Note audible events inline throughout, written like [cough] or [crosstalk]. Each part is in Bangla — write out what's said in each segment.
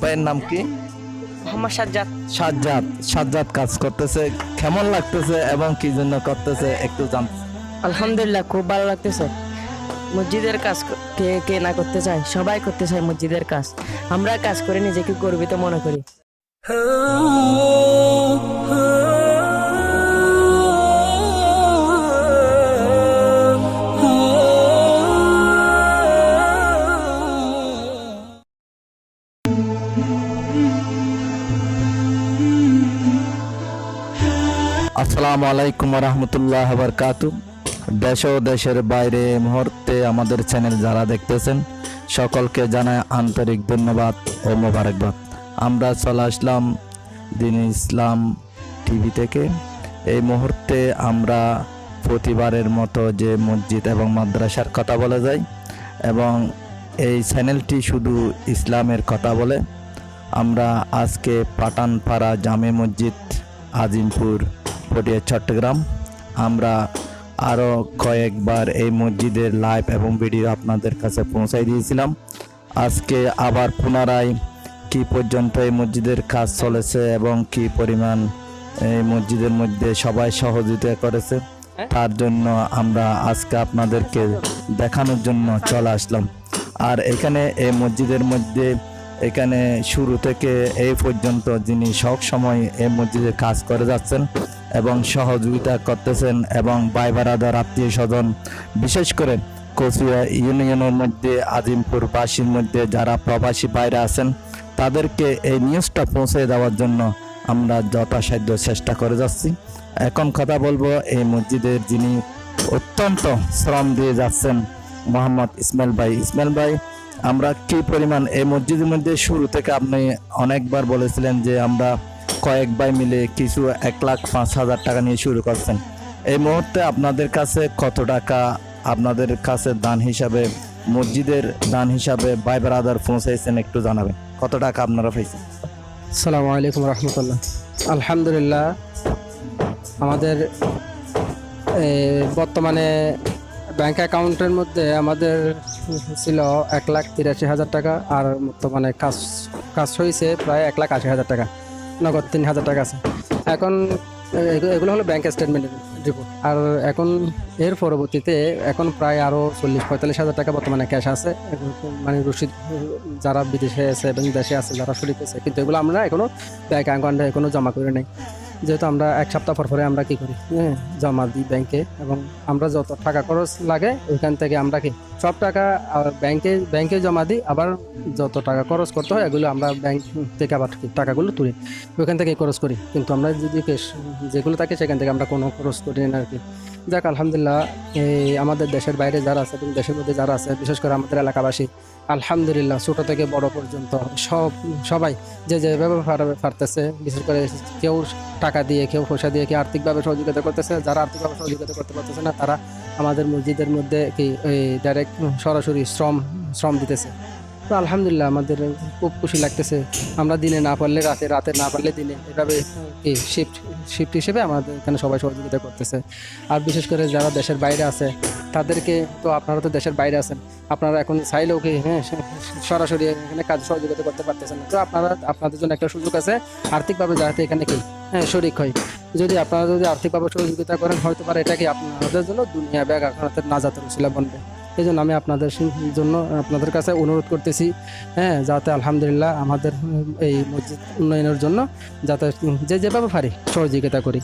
ভাইয়ের নাম কি? মোহাম্মদ সাজ্জাদ। সাজ্জাদ। সাজ্জাদ কাজ করতেছে কেমন লাগতেছে এবং কি জন্য করতেছে একটু জান আলহামদুলিল্লাহ খুব ভালো লাগতেছে। মসজিদের কাজ কে কে না করতে চায় সবাই করতে চায় মসজিদের কাজ। আমরা কাজ করে নিজেকে গর্বিত মনে করি। আসসালামু আলাইকুম রহমতুল্লাহ বরকাতু দেশ ও দেশের বাইরে মুহূর্তে আমাদের চ্যানেল যারা দেখতেছেন, সকলকে জানায় আন্তরিক ধন্যবাদ ও মোবারকবাদ। আমরা চলে আসলাম দিন ইসলাম টিভি থেকে। এই মুহূর্তে আমরা প্রতিবারের মতো যে মসজিদ এবং মাদ্রাসার কথা বলে যাই এবং এই চ্যানেলটি শুধু ইসলামের কথা বলে। আমরা আজকে পাটানপাড়া জামে মসজিদ, আজিমপুর পটিয়া চট্টগ্রাম। আমরা আরও কয়েকবার এই মসজিদের লাইভ এবং ভিডিও আপনাদের কাছে পৌঁছাই দিয়েছিলাম। আজকে আবার পুনরায় কি পর্যন্ত এই মসজিদের কাজ চলেছে এবং কি পরিমাণ এই মসজিদের মধ্যে সবাই সহযোগিতা করেছে তার জন্য আমরা আজকে আপনাদেরকে দেখানোর জন্য চলে আসলাম। আর এখানে এই মসজিদের মধ্যে এখানে শুরু থেকে এই পর্যন্ত যিনি সব সময় এই মসজিদে কাজ করে যাচ্ছেন সহযোগিতা করতেছেন এবং ভাই বারাদার আত্মীয় স্বজন, বিশেষ করে কচুয়া ইউনিয়নের মধ্যে আজিমপুর বাসীর মধ্যে যারা প্রবাসী বাইরে আছেন, তাদেরকে এই নিউজটা পৌঁছে দেওয়ার জন্য আমরা যথাসাধ্য চেষ্টা করে যাচ্ছি। এখন কথা বলব এই মসজিদের যিনি অত্যন্ত শ্রম দিয়ে যাচ্ছেন, মোহাম্মদ ইসমাইল ভাই। ইসমাইল ভাই, আমরা কি পরিমাণ এই মসজিদের মধ্যে শুরু থেকে আপনি অনেকবার বলেছিলেন যে আমরা কয়েক ভাই মিলে কিছু এক লাখ পাঁচ হাজার টাকা নিয়ে শুরু করছেন। এই মুহূর্তে আপনাদের কাছে কত টাকা, আপনাদের কাছে দান হিসাবে, মসজিদের দান হিসাবে ভাই ব্রাদার পৌঁছাইছেন একটু জানাবেন। কত টাকা আপনারা পেয়েছেন সালামু আলাইকুম রহমতুল্লাহ। আলহামদুলিল্লাহ, আমাদের বর্তমানে ব্যাংক অ্যাকাউন্টের মধ্যে আমাদের ছিল এক লাখ তিরাশি হাজার টাকা, আর বর্তমানে কাজ কাজ হয়েছে প্রায় এক লাখ আশি হাজার টাকা। নগদ তিন হাজার টাকা আছে। এখন এগুলো হলো ব্যাংক স্টেটমেন্টের রিপোর্ট আর এখন এর পরবর্তীতে এখন প্রায় আরও চল্লিশ, পঁয়তাল্লিশ হাজার টাকা বর্তমানে ক্যাশ আছে। মানে রশিদ যারা বিদেশে আছে এবং দেশে আছে, যারা শরীর আছে, কিন্তু এগুলো আমরা এখনও ব্যাংক অ্যাকাউন্টে এখনও জমা করে নেই। যেহেতু আমরা এক সপ্তাহ পর পরে আমরা কি করি? হ্যাঁ জমা দিই ব্যাংকে এবং আমরা যত টাকা খরচ লাগে, ওইখান থেকে আমরা কি সব টাকা ব্যাংকে ব্যাংকে জমা দিই, আবার যত টাকা খরচ করতে হয়, এগুলো আমরা ব্যাংক থেকে আবার টাকাগুলো তুলি। ওইখান থেকে খরচ করি। কিন্তু আমরা যদি যেগুলো থাকে, সেখান থেকে আমরা কোনো খরচ করি না আর কি। যাক, আলহামদুলিল্লাহ, এই আমাদের দেশের বাইরে যারা আছে এবং দেশের মধ্যে যারা আছে, বিশেষ করে আমাদের এলাকাবাসী, আলহামদুলিল্লাহ, ছোট থেকে বড় পর্যন্ত সব, সবাই যে যেভাবে পার- পারতেছে বিশেষ করে কেউ টাকা দিয়ে, কেউ পয়সা দিয়ে কেউ আর্থিকভাবে সহযোগিতা করতেছে, যারা আর্থিকভাবে সহযোগিতা করতে পারতেছে না, তারা আমাদের মসজিদের মধ্যে কি ডাইরেক্ট সরাসরি শ্রম শ্রম দিতেছে। আলহামদুলিল্লাহ আমাদের খুব খুশি লাগতেছে। আমরা দিনে না পারলে রাতে রাতে না পারলে দিনে। এভাবে শিফট শিফট হিসেবে আমাদের এখানে সবাই সহযোগিতা করতেছে। আর বিশেষ করে যারা দেশের বাইরে আছে, তাদেরকে তো আপনারা তো দেশের বাইরে আছেন। আপনারা এখন চাইলেও কি হ্যাঁ সরাসরি এখানে কাজ সহযোগিতা করতে পারতেছেন না। তো আপনারা, আপনাদের জন্য একটা সুযোগ আছে, আর্থিকভাবে যাতে এখানে কি হ্যাঁ শরিক হয়। যদি আপনারা যদি আর্থিকভাবে সহযোগিতা করেন হয়তো পারে এটা কি আপনাদের জন্য দুনিয়া ব্যাগ আপনাদের নাজাতের উসিলা বনবে। এই জন্য আমি আপনাদের জন্য আপনাদের কাছে অনুরোধ করতেছি হ্যাঁ যাতে আলহামদুলিল্লাহ আমাদের এই মসজিদ উন্নয়নের জন্য যাতে যে যেভাবে পারি সহযোগিতা করি।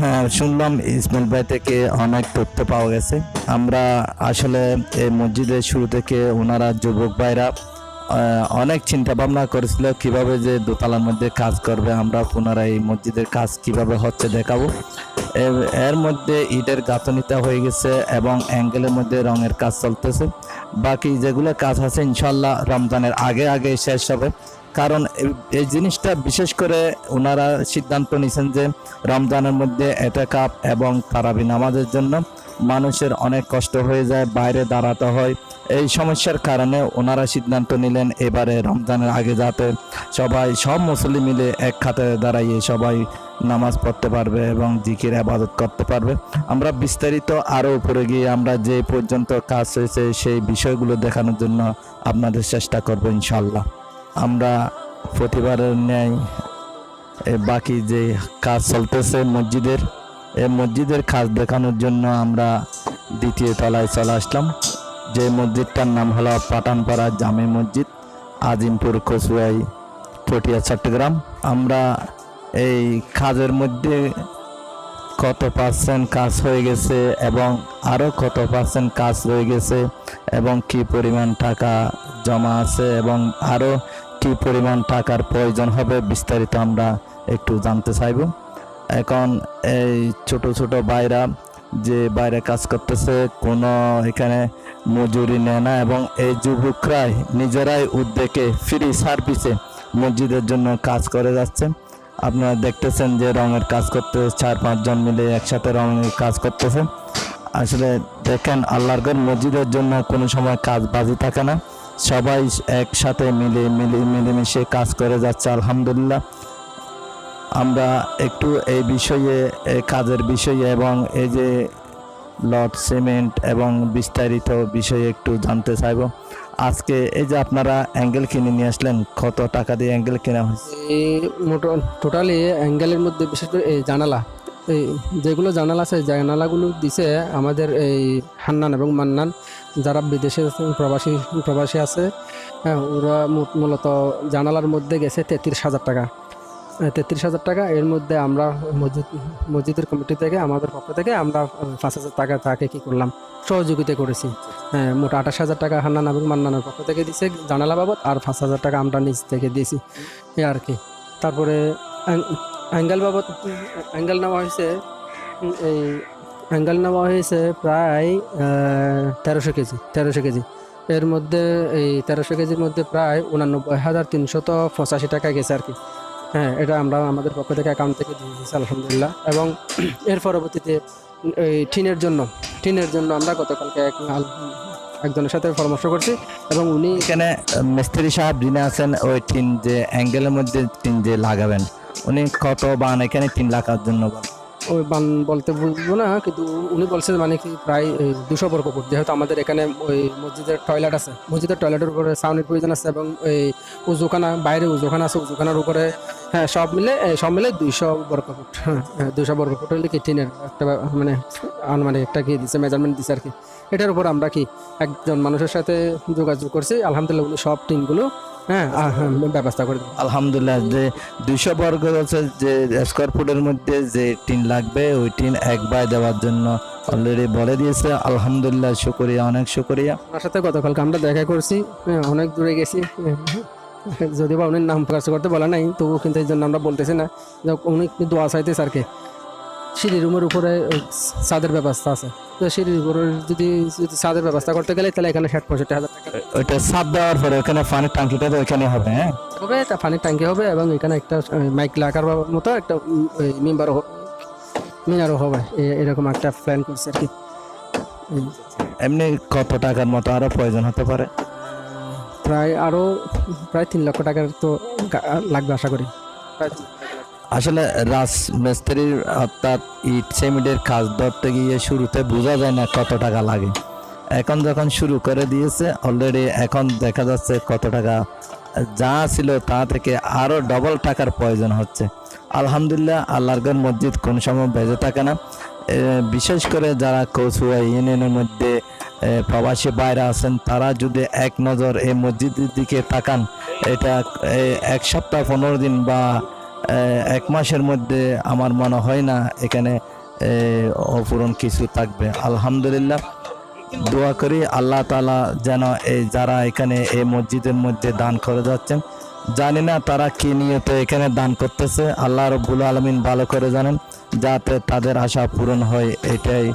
হ্যাঁ শুনলাম ইসমাইল ভাই থেকে অনেক তথ্য পাওয়া গেছে। আমরা আসলে এই মসজিদের শুরু থেকে ওনারা যুবক ভাইরা অনেক চিন্তা ভাবনা করেছিল কীভাবে যে দোতলার মধ্যে কাজ করবে, আমরা পুনরায় এই মসজিদের কাজ কীভাবে হচ্ছে দেখাবো। এর- মধ্যে ইটের গাঁথনিতা হয়ে গেছে এবং অ্যাঙ্গেলের মধ্যে রঙের কাজ চলতেছে। বাকি যেগুলো কাজ আছে, ইনশাল্লাহ রমজানের আগে আগে শেষ হবে। কারণ এই- জিনিসটা বিশেষ করে ওনারা সিদ্ধান্ত নিয়েছেন যে রমজানের মধ্যে এতেকাপ এবং তারাবি নামাজের জন্য মানুষের অনেক কষ্ট হয়ে যায়, বাইরে দাঁড়াতে হয়। এই সমস্যার কারণে ওনারা সিদ্ধান্ত নিলেন এবারে রমজানের আগে যাতে সবাই, সব মুসলিম মিলে এক খাতে দাঁড়াইয়ে সবাই নামাজ পড়তে পারবে এবং জিকির, আবাদত করতে পারবে। আমরা বিস্তারিত আরও উপরে গিয়ে আমরা যে পর্যন্ত কাজ হয়েছে সেই বিষয়গুলো দেখানোর জন্য আপনাদের চেষ্টা করব ইনশাল্লাহ আমরা প্রতিবারের ন্যায় বাকি যে কাজ চলতেছে মসজিদের এই মসজিদের কাজ দেখানোর জন্য আমরা দ্বিতীয় তলায় চলে আসলাম। যে মসজিদটার নাম হলো পাটানপাড়া জামে মসজিদ, আজিমপুর কচুয়াই, পটিয়া, চট্টগ্রাম। আমরা এই কাজের মধ্যে কত পার্সেন্ট কাজ হয়ে গেছে এবং আরও কত পার্সেন্ট কাজ রয়ে গেছে এবং কি পরিমাণ টাকা জমা আছে এবং আরও কি পরিমাণ টাকার প্রয়োজন হবে বিস্তারিত আমরা একটু জানতে চাইব। এখন এই ছোট ছোট বাইরা যে বাইরে কাজ করতেছে, কোনো এখানে মজুরি নেয় না এবং এই যুবকরাই নিজেরাই উদ্যোগে ফ্রি সার্ভিসে মসজিদের জন্য কাজ করে যাচ্ছে। আপনারা দেখতেছেন যে রঙের কাজ করতে চার পাঁচজন মিলে একসাথে রঙের কাজ করতেছে। আসলে দেখেন আল্লাহর মসজিদের জন্য কোনো সময় কাজ বাজি থাকে না। সবাই একসাথে মিলে মিলে মিলেমিশে কাজ করে যাচ্ছে, আলহামদুলিল্লাহ। আমরা একটু এই বিষয়ে, এই কাজের বিষয়ে এবং এই যে লট, সিমেন্ট এবং বিস্তারিত বিষয়ে একটু জানতে চাইব। আজকে এই যে আপনারা অ্যাঙ্গেল কিনে নিয়ে আসলেন, কত টাকা দিয়ে অ্যাঙ্গেল কেনা হয়েছে? টোটালি অ্যাঙ্গেলের মধ্যে বিশেষ করে জানালা। এই যেগুলো জানালা আছে, জানালাগুলো দিছে আমাদের এই হান্নান এবং মান্নান। যারা বিদেশে প্রবাসী প্রবাসী আছে হ্যাঁ ওরা মূলত জানালার মধ্যে গেছে তেত্রিশ হাজার টাকা। তেত্রিশ হাজার টাকা, এর মধ্যে আমরা মসজিদ, মসজিদের কমিটি থেকে, আমাদের পক্ষ থেকে আমরা পাঁচ হাজার টাকা তাকে কী করলাম, সহযোগিতা করেছি। হ্যাঁ মোট আঠাশ হাজার টাকা হান্নান এবং মান্নানের পক্ষ থেকে দিছে জানালা বাবদ, আর পাঁচ হাজার টাকা আমরা নিজ থেকে দিয়েছি। এই আর কি। তারপরে অ্যাঙ্গেল বাবদ, অ্যাঙ্গেল নেওয়া হয়েছে, এই অ্যাঙ্গেল নেওয়া হয়েছে প্রায় তেরোশো কেজি তেরোশো কেজি। এর মধ্যে, এই তেরোশো কেজির মধ্যে প্রায় উনানব্বই হাজার তিনশত পঁচাশি টাকা গেছে আর কি। হ্যাঁ এটা আমরা আমাদের পক্ষ থেকে অ্যাকাউন্ট থেকে দিয়ে দিয়েছি, আলহামদুলিল্লাহ। এবং এর পরবর্তীতে, এই টিনের জন্য টিনের জন্য আমরা গতকালকে এক একজনের সাথে পরামর্শ করছি এবং উনি এখানে মিস্ত্রি সাহেব যিনি আছেন, ওই টিন যে, অ্যাঙ্গেলের মধ্যে টিন যে লাগাবেন উনি কত বান এখানে টিন লাগার জন্য? ওই বান বলতে বুঝব না, কিন্তু উনি বলছে মানে কি প্রায় দুশো বর্গ ফুট, যেহেতু আমাদের এখানে ওই মসজিদের টয়লেট আছে। মসজিদের টয়লেটের উপরে সাউন্ডের প্রয়োজন আছে এবং এই উজুখানা, বাইরে উজুখানা আছে, উজুখানার উপরে হ্যাঁ সব মিলে সব মিলে দুইশো বর্গ ফুট। হ্যাঁ দুইশো বর্গ ফুট হলে কি টিনের একটা মানে আনুমানিক একটা কি দিচ্ছে মেজারমেন্ট দিচ্ছে আর কি। এটার উপর আমরা কি একজন মানুষের সাথে যোগাযোগ করছি। আলহামদুলিল্লাহ সব টিনগুলো হ্যাঁ হ্যাঁ, ব্যবস্থা করে আলহামদুলিল্লাহ যে দুইশো বর্গ হচ্ছে যে স্কোয়ার ফুটের মধ্যে যে টিন লাগবে ওই টিন এক বাই দেওয়ার জন্য অলরেডি বলে দিয়েছে। আলহামদুলিল্লাহ শুকরিয়া অনেক শুকরিয়া। ওনার সাথে গতকালকে আমরা দেখা করছি হ্যাঁ, অনেক দূরে গেছি যদি বা উনি নাম প্রকাশ করতে বলা নাই তবুও কিন্তু এই জন্য আমরা বলতেছি না। উনি কিন্তু দোয়া চাইতে স্যারকে সিঁড়ি রুমের উপরে ছাদের ব্যবস্থা আছে। তো সিঁড়ির উপরে যদি যদি ছাদের ব্যবস্থা করতে গেলে তাহলে এখানে ষাট পঁয়ষট্টি হাজার টাকা। ওইটা সাত দেওয়ার পরে ওখানে পানির টাঙ্কিটা তো ওইখানে হবে হ্যাঁ? হবে তা পানির ট্যাঙ্কি হবে এবং এখানে একটা মাইক লাগার মতো একটা মেম্বারও মিনারও হবে এরকম একটা প্ল্যান করছে আর কি। এমনি কত টাকার মতো আরও প্রয়োজন হতে পারে? প্রায় আরও প্রায় তিন লক্ষ টাকার তো লাগবে আশা করি। প্রায় আসলে রাজ মিস্ত্রির অর্থাৎ ইট সিমেন্টের কাজ ধরতে গিয়ে শুরুতে বোঝা যায় না কত টাকা লাগে। এখন যখন শুরু করে দিয়েছে অলরেডি এখন দেখা যাচ্ছে কত টাকা। যা ছিল তা থেকে আরও ডবল টাকার প্রয়োজন হচ্ছে। আলহামদুলিল্লাহ, আল্লাহর মসজিদ কোন সময় বেজে থাকে না। বিশেষ করে যারা কচুয়া ইউনিয়নের মধ্যে প্রবাসী বাইরে আছেন, তারা যদি এক নজর এই মসজিদের দিকে তাকান, এটা এক সপ্তাহ, পনেরো দিন বা এক মাসের মধ্যে আমার মনে হয় না এখানে অপূরণ কিছু থাকবে। আলহামদুলিল্লাহ। দোয়া করি আল্লাহ তালা যেন এই যারা এখানে এই মসজিদের মধ্যে দান করে যাচ্ছেন, জানি না তারা কি নিয়তে এখানে দান করতেছে। আল্লাহ রব্বুল আলমিন ভালো করে জানেন, যাতে তাদের আশা পূরণ হয় এটাই।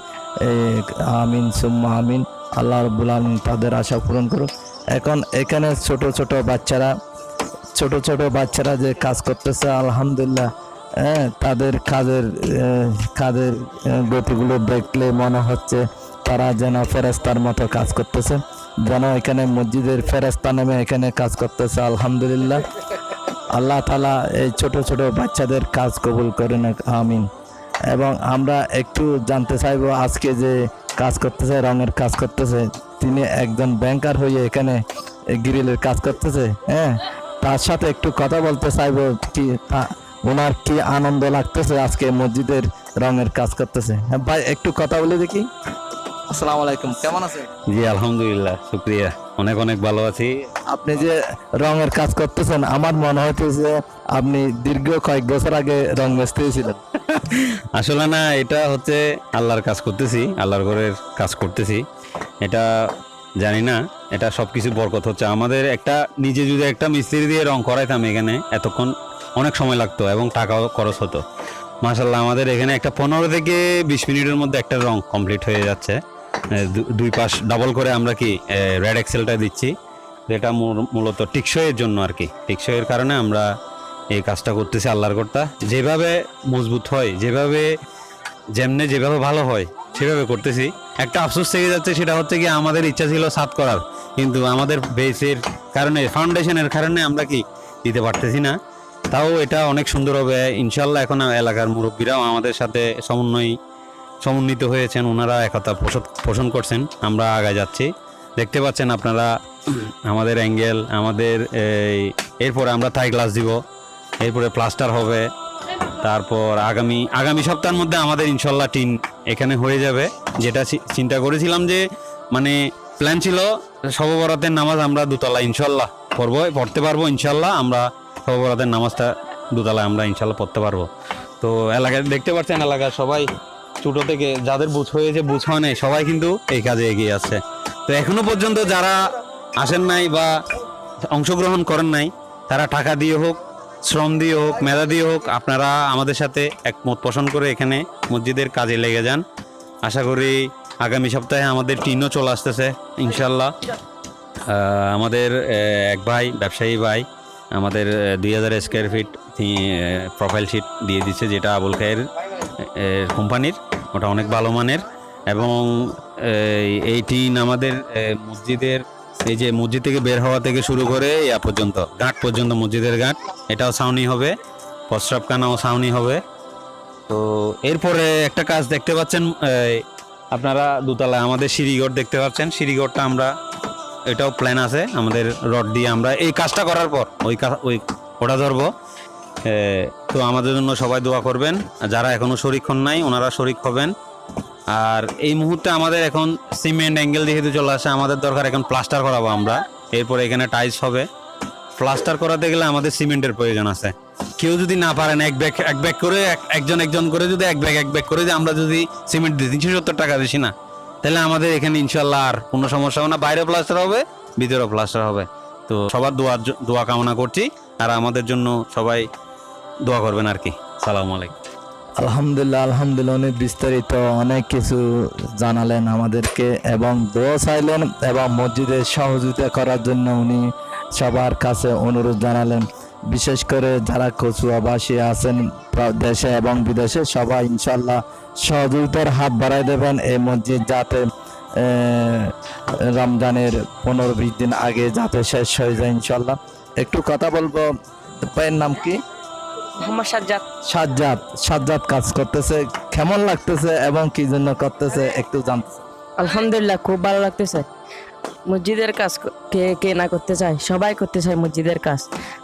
আমিন, সুম্মা আমিন। আল্লাহ রব্বুল আলমিন তাদের আশা পূরণ করুক। এখন এখানে ছোট ছোট বাচ্চারা ছোট ছোট বাচ্চারা যে কাজ করতেছে, আলহামদুলিল্লাহ হ্যাঁ তাদের কাজের কাজের গতিগুলো দেখলে মনে হচ্ছে তারা যেন ফেরেস্তার মতো কাজ করতেছে, যেন এখানে মসজিদের ফেরেস্তা নেমে এখানে কাজ করতেছে, আলহামদুলিল্লাহ। আল্লাহ তালা এই ছোট ছোট বাচ্চাদের কাজ কবুল করে না আমিন। এবং আমরা একটু জানতে চাইব, আজকে যে কাজ করতেছে, রঙের কাজ করতেছে, তিনি একজন ব্যাংকার হয়ে এখানে গ্রিলের কাজ করতেছে হ্যাঁ? তার সাথে একটু কথা বলতে চাইব কি ওনার কি আনন্দ লাগতেছে আজকে মসজিদের রঙের কাজ করতেছে? হ্যাঁ ভাই একটু কথা বলে দেখি। আসসালামু আলাইকুম কেমন আছেন? জি আলহামদুলিল্লাহ শুক্রিয়া। অনেক অনেক ভালো আছি। আপনি যে রঙের কাজ করতেছেন আমার মনে হইতেছে আপনি দীর্ঘ কয়েক বছর আগে রং ছিলেন। [laughs] আসলে না এটা হচ্ছে আল্লাহর কাজ করতেছি আল্লাহর ঘরের কাজ করতেছি। এটা জানি না, এটা সব কিছু বরকত হচ্ছে। আমাদের একটা, নিজে যদি একটা মিস্ত্রি দিয়ে রং করাইতাম এখানে, এতক্ষণ অনেক সময় লাগতো এবং টাকাও খরচ হতো। মাসাল্লাহ আমাদের এখানে একটা পনেরো থেকে বিশ মিনিটের মধ্যে একটা রং কমপ্লিট হয়ে যাচ্ছে। দুই পাশ ডাবল করে আমরা কি রেড এক্সেলটা দিচ্ছি। যেটা মূল- মূলত টিকসইয়ের জন্য আর কি। টিকসইয়ের কারণে আমরা এই কাজটা করতেছি আল্লাহর কর্তা। যেভাবে মজবুত হয়, যেভাবে, যেমনে যেভাবে ভালো হয় সেভাবে করতেছি। একটা আফসোস থেকে যাচ্ছে সেটা হচ্ছে কি আমাদের ইচ্ছা ছিল সাত করার। কিন্তু আমাদের বেসের কারণে, ফাউন্ডেশনের কারণে আমরা কি দিতে পারতেছি না। তাও এটা অনেক সুন্দর হবে। ইনশাল্লাহ এখন এলাকার মুরব্বীরাও আমাদের সাথে সমন্বয়, সমন্বিত হয়েছেন। ওনারা একতা পোষণ- করছেন। আমরা আগায় যাচ্ছি। দেখতে পাচ্ছেন আপনারা আমাদের অ্যাঙ্গেল, আমাদের এরপরে আমরা থাই গ্লাস দিব। এরপরে প্লাস্টার হবে। তারপর আগামী আগামী সপ্তাহের মধ্যে আমাদের ইনশাল্লাহ টিন এখানে হয়ে যাবে। যেটা চিন্তা করেছিলাম যে মানে প্ল্যান ছিল সববরাতের নামাজ আমরা দুতলা ইনশাল্লাহ পড়ব, পড়তে পারব ইনশাল্লাহ, আমরা সববরাতের নামাজটা দুতলায় আমরা ইনশাল্লাহ পড়তে পারব। তো এলাকায়, দেখতে পাচ্ছেন এলাকার সবাই, ছোটো থেকে যাদের বুঝ হয়েছে, বুঝ হয় নাই, সবাই কিন্তু এই কাজে এগিয়ে আসছে তো এখনও পর্যন্ত যারা আসেন নাই বা অংশগ্রহণ করেন নাই, তারা টাকা দিয়ে হোক শ্রম দিয়ে হোক, মেধা দিয়ে হোক, আপনারা আমাদের সাথে একমত পোষণ করে এখানে মসজিদের কাজে লেগে যান। আশা করি আগামী সপ্তাহে আমাদের টিনও চলে আসতেছে ইনশাল্লাহ আমাদের এক ভাই, ব্যবসায়ী ভাই, আমাদের দুই হাজার স্কোয়ার ফিট প্রোফাইল শিট দিয়ে দিচ্ছে যেটা আবুল খায়ের কোম্পানির, ওটা অনেক ভালো মানের। এবং, এই- টিন আমাদের মসজিদের এই যে মসজিদ থেকে বের হওয়া থেকে শুরু করে ইয়া পর্যন্ত, ঘাট পর্যন্ত মসজিদের ঘাট। এটাও ছাউনি হবে, প্রস্রাবখানাও ছাউনি হবে। তো এরপরে একটা কাজ দেখতে পাচ্ছেন আপনারা দোতলায় আমাদের সিঁড়িঘর দেখতে পাচ্ছেন। সিঁড়িঘরটা আমরা, এটাও প্ল্যান আছে, আমাদের রড দিয়ে আমরা এই কাজটা করার পর, ওই ওই ওটা ধরবো। তো আমাদের জন্য সবাই দোয়া করবেন। যারা এখনও শরিক হন নাই, ওনারা শরিক হবেন। আর এই মুহূর্তে আমাদের এখন সিমেন্ট অ্যাঙ্গেল যেহেতু চলে আসে আমাদের দরকার এখন প্লাস্টার করাবো আমরা। এরপরে এখানে টাইলস হবে। প্লাস্টার করাতে গেলে আমাদের সিমেন্টের প্রয়োজন আছে। কেউ যদি না পারেন এক ব্যাগ এক ব্যাগ করে, এক- একজন একজন করে যদি এক ব্যাগ এক ব্যাগ করে আমরা যদি সিমেন্ট দিই, তিনশো সত্তর টাকা বেশি না। তাহলে আমাদের এখানে ইনশাল্লাহ আর কোনো সমস্যা হবে না। বাইরে প্লাস্টার হবে, ভিতরেও প্লাস্টার হবে। তো সবার দোয়া দোয়া কামনা করছি। আর আমাদের জন্য সবাই দোয়া করবেন আর কি। সালাম আলাইকুম। আলহামদুলিল্লাহ আলহামদুলিল্লাহ উনি বিস্তারিত অনেক কিছু জানালেন আমাদেরকে এবং দোয়া চাইলেন এবং মসজিদে সহযোগিতা করার জন্য উনি সবার কাছে অনুরোধ জানালেন। বিশেষ করে যারা কচুয়াবাসী আছেন দেশে এবং বিদেশে, সবাই ইনশাল্লাহ সহযোগিতার হাত বাড়াই দেবেন। এই মসজিদ যাতে রমজানের পনেরো বিশ দিন আগে যাতে শেষ হয়ে যায় ইনশাল্লাহ একটু কথা বলব, ভাইয়ের নাম কি? মোহাম্মদ সাজ্জাদ। সাজ্জাদ সাজ্জাদ কাজ করতেছে কেমন লাগতেছে এবং কি জন্য করতেছে একটু জানতে আলহামদুলিল্লাহ খুব ভালো লাগতেছে। মসজিদের কাজ কে কে না করতে চায় সবাই করতে চায় মসজিদের কাজ।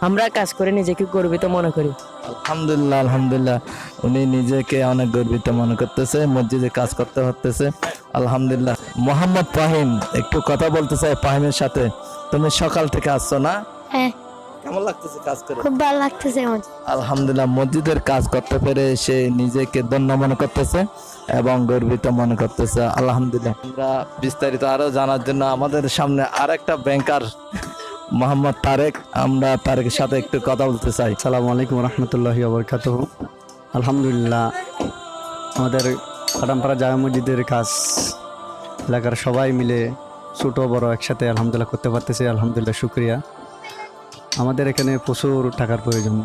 আমরা কাজ করে নিজেকে গর্বিত মনে করি। আলহামদুলিল্লাহ আলহামদুলিল্লাহ উনি নিজেকে অনেক গর্বিত মনে করতেছে মসজিদে কাজ করতে হতেছে। আলহামদুলিল্লাহ মোহাম্মদ ফাহিম একটু কথা বলতে চাই ফাহিমের সাথে। তুমি সকাল থেকে আসছো না? হ্যাঁ। কেমন লাগতেছে কাজ করে? খুব ভালো লাগতেছে আমার। আলহামদুলিল্লাহ মসজিদের কাজ করতে পেরে সে নিজেকে ধন্য মনে করতেছে এবং গর্বিত মনে করতেছে। আলহামদুলিল্লাহ। আমরা বিস্তারিত আরও জানার জন্য আমাদের সামনে আরেকটা ব্যাংকার মোহাম্মদ তারেক। আমরা তারেকের সাথে একটু কথা বলতে চাই। সালাম আলাইকুম রহমতুল্লাহ বরকাত আলহামদুলিল্লাহ আমাদের কাটামপাড়া জামা মসজিদের কাজ এলাকার সবাই মিলে ছোটো বড় একসাথে আলহামদুলিল্লাহ করতে পারতেছি। আলহামদুলিল্লাহ শুক্রিয়া। আমাদের এখানে প্রচুর টাকার প্রয়োজন।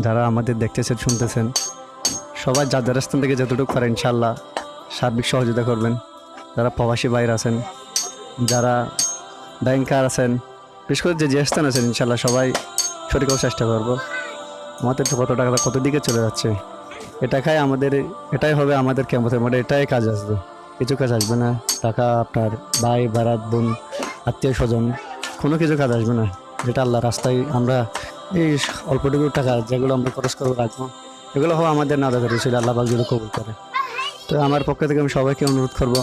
যারা আমাদের দেখতেছেন শুনতেছেন, সবাই যার যার স্থান থেকে যতটুকু পারে ইনশাল্লাহ সার্বিক সহযোগিতা করবেন। যারা প্রবাসী বাইরে আছেন, যারা ব্যাংকার আছেন, বিশেষ করে যে যে স্থান আছেন ইনশাল্লাহ সবাই সঠিক চেষ্টা করব। আমাদের কত টাকা, কত দিকে চলে যাচ্ছে? এটা খাই আমাদের, এটাই হবে আমাদের ক্যাম্পাসের মধ্যে, এটাই কাজ আসবে। কিছু কাজ আসবে না। টাকা আপনার ভাই বারাত বোন আত্মীয় স্বজন কোনো কিছু কাজ আসবে না। যেটা আল্লাহ রাস্তায় আমরা এই অল্পটুকু টাকা যেগুলো আমরা খরচ করব রাখব, এগুলো হবে আমাদের না দেখা ছিল আল্লাহ যদি কবুল করে। তো আমার পক্ষ থেকে আমি সবাইকে অনুরোধ করব,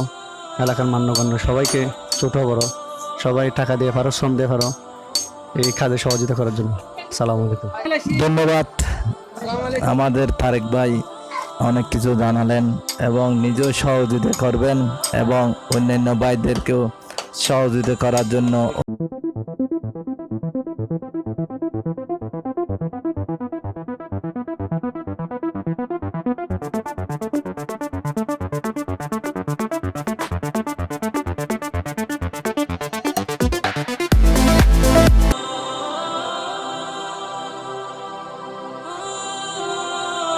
এলাকার মান্যগণ্য সবাইকে, ছোট বড়, সবাই টাকা দিয়ে পারো, শ্রম দিয়ে পারো, এই খাদে সহযোগিতা করার জন্য। সালাম আলাইকুম। ধন্যবাদ। আমাদের তারেক ভাই অনেক কিছু জানালেন এবং নিজেও সহযোগিতা করবেন এবং অন্যান্য ভাইদেরকেও সহযোগিতা করার জন্য